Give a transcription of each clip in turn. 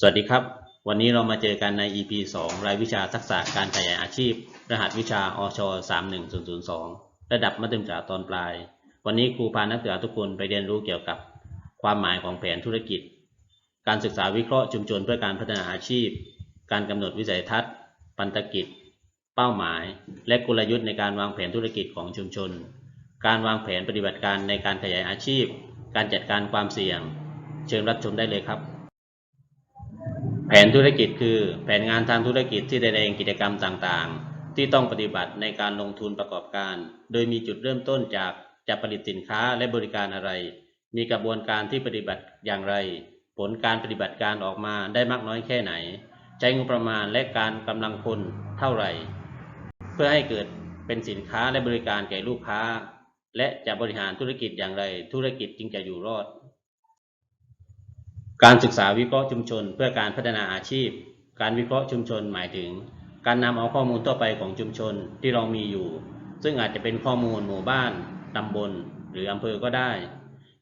สวัสดีครับ วันนี้เรามาเจอกันใน EP 2 รายวิชาทักษะการขยายอาชีพ รหัสวิชาอช31002 ระดับมัธยมศึกษาตอนปลาย วันนี้ครูพานักศึกษาทุกคนไปเรียนรู้เกี่ยวกับความหมายของแผนธุรกิจ การศึกษาวิเคราะห์ชุมชนเพื่อการพัฒนาอาชีพ การกำหนดวิสัยทัศน์พันธกิจ เป้าหมาย และกลยุทธ์ในการวางแผนธุรกิจของชุมชน การวางแผนปฏิบัติการในการขยายอาชีพ การจัดการความเสี่ยง เชิญรับชมได้เลยครับ แผนธุรกิจคือแผนงานทางธุรกิจที่แสดงกิจกรรมต่างๆ ที่ต้องปฏิบัติในการลงทุนประกอบการ โดยมีจุดเริ่มต้นจากจะผลิตสินค้าและบริการอะไร มีกระบวนการที่ปฏิบัติอย่างไร ผลการปฏิบัติการออกมาได้มากน้อยแค่ไหน ใช้งบประมาณและการกำลังคนเท่าไหร่ เพื่อให้เกิดเป็นสินค้าและบริการแก่ลูกค้า และจะบริหารธุรกิจอย่างไร ธุรกิจจึงจะอยู่รอด การศึกษาวิเคราะห์ชุมชน เพื่อการพัฒนาอาชีพ การวิเคราะห์ชุมชนหมายถึง การนำเอาข้อมูลทั่วไปของชุมชนที่เรามีอยู่ ซึ่งอาจจะเป็นข้อมูลหมู่บ้านตำบล หรืออำเภอก็ได้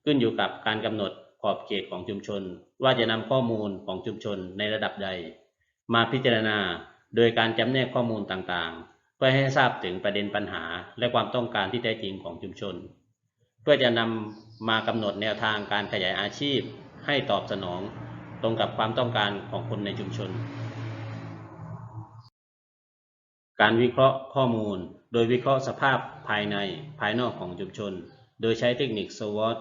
ขึ้นอยู่กับการกำหนดขอบเขตของชุมชน ว่าจะนำข้อมูลของชุมชนในระดับใด มาพิจารณาโดยการจำแนกข้อมูลต่างๆ เพื่อให้ทราบถึงประเด็นปัญหา และความต้องการที่แท้จริงของชุมชน เพื่อจะนำมากำหนดแนวทางการขยายอาชีพ ให้ตอบสนองตรงกับความต้องการของคนในชุมชน การวิเคราะห์ข้อมูล โดยวิเคราะห์สภาพภายในภายนอกของชุมชน โดยใช้เทคนิค SWOT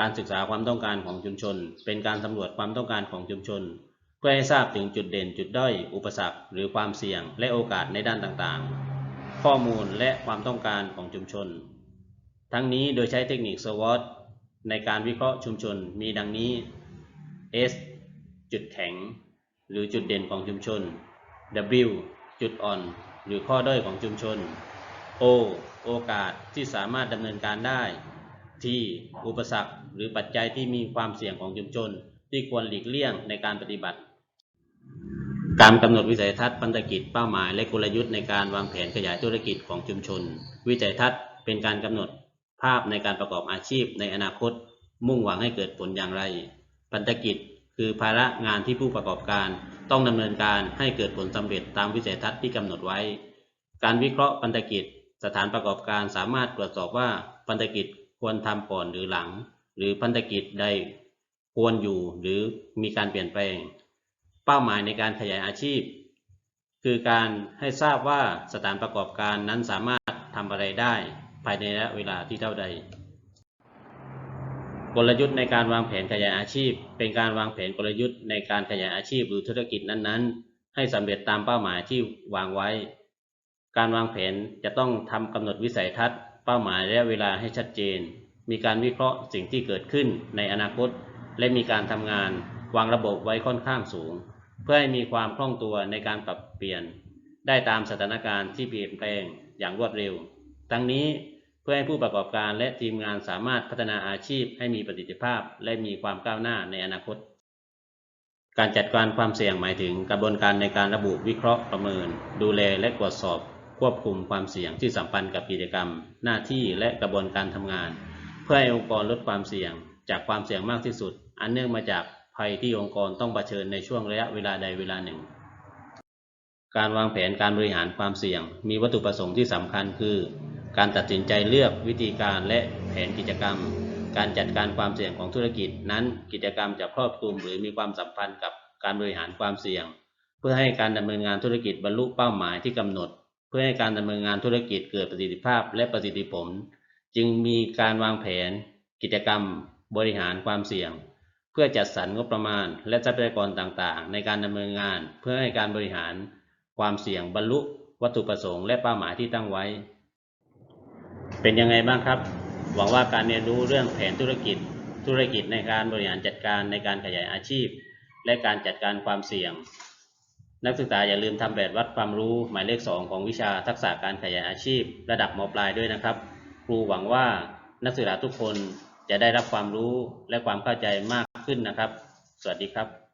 การศึกษาความต้องการของชุมชน เป็นการสำรวจความต้องการของชุมชน เพื่อให้ทราบถึงจุดเด่นจุดด้อย อุปสรรค หรือความเสี่ยงและโอกาสในด้านต่างๆ ข้อมูลและความต้องการของชุมชน ทั้งนี้โดยใช้เทคนิค SWOT ในการวิเคราะห์ชุมชนมีดังนี้ S จุดแข็ง หรือจุดเด่นของชุมชน W จุดอ่อน หรือข้อด้อยของชุมชน O โอกาสที่สามารถดำเนินการได้ T อุปสรรค หรือปัจจัยที่มีความเสี่ยงของชุมชน ที่ควรหลีกเลี่ยงในการปฏิบัติ การกำหนดวิสัยทัศน์พันธกิจเป้าหมายและกลยุทธ์ในการวางแผนขยายธุรกิจของชุมชน วิสัยทัศน์เป็นการกำหนด ภาพในการประกอบอาชีพในอนาคต มุ่งหวังให้เกิดผลอย่างไร พันธกิจคือภาระงานที่ผู้ประกอบการต้องดำเนินการให้เกิดผลสำเร็จตามวิสัยทัศน์ที่กำหนดไว้ การวิเคราะห์พันธกิจ สถานประกอบการสามารถตรวจสอบว่าพันธกิจควรทำก่อนหรือหลัง หรือพันธกิจใดควรอยู่หรือมีการเปลี่ยนแปลง เป้าหมายในการขยายอาชีพ คือการให้ทราบว่าสถานประกอบการนั้นสามารถทำอะไรได้ายในระยะเวลาที่เท่าใด กลยุทธ์ในการวางแผนขยายอาชีพ เป็นการวางแผนกลยุทธ์ในการขยายอาชีพหรือธุรกิจนั้นๆ ให้สำเร็จตามเป้าหมายที่วางไว้ การวางแผนจะต้องทำกำหนดวิสัยทัศน์ เป้าหมายและเวลาให้ชัดเจน มีการวิเคราะห์สิ่งที่เกิดขึ้นในอนาคต และมีการทำงานวางระบบไว้ค่อนข้างสูง เพื่อให้มีความคล่องตัวในการปรับเปลี่ยน ได้ตามสถานการณ์ที่เปลี่ยนแปลงอย่างรวดเร็ว ทั้งนี้ พื่อให้ผู้ประกอบการและทีมงานสามารถพัฒนาอาชีพให้มีประสิทธิภาพ และมีความก้าวหน้าในอนาคต การจัดการความเสี่ยงหมายถึงกระบวนการในการระบุวิเคราะห์ประเมิน ดูแลและตรวจสอบ ควบคุมความเสี่ยงที่สัมพันธ์กับกิจกรรม หน้าที่และกระบวนการทำงาน เพื่อให้องค์กรลดความเสี่ยง จากความเสี่ยงมากที่สุด อันเนื่องมาจากภัยที่องค์กรต้องเผชิญในช่วงระยะเวลาใดเวลาหนึ่งการวางแผนการบริหารความเสี่ยง มีวัตถุประสงค์ที่สำคัญคือ การตัดสินใจเลือกวิธีการและแผนกิจกรรม การจัดการความเสี่ยงของธุรกิจนั้นกิจกรรมจะครอบคลุมหรือมีความสัมพันธ์กับการบริหารความเสี่ยง เพื่อให้การดำเนินงานธุรกิจบรรลุเป้าหมายที่กำหนด เพื่อให้การดำเนินงานธุรกิจเกิดประสิทธิภาพและประสิทธิผล จึงมีการวางแผน กิจกรรม บริหารความเสี่ยง เพื่อจัดสรรงบประมาณ และทรัพยากรต่างๆ ในการดำเนินงาน เพื่อให้การบริหารความเสี่ยงบรรลุ วัตถุประสงค์และเป้าหมายที่ตั้งไว้ เป็นยังไงบ้างครับ หวังว่าการเรียนรู้เรื่องแผนธุรกิจ ธุรกิจในการบริหารจัดการในการขยายอาชีพ และการจัดการความเสี่ยง นักศึกษาอย่าลืมทำแบบวัดความรู้หมายเลข 2 ของวิชาทักษะการขยายอาชีพ ระดับมปลายด้วยนะครับ ครูหวังว่านักศึกษาทุกคนจะได้รับความรู้และความเข้าใจมากขึ้นนะครับ สวัสดีครับ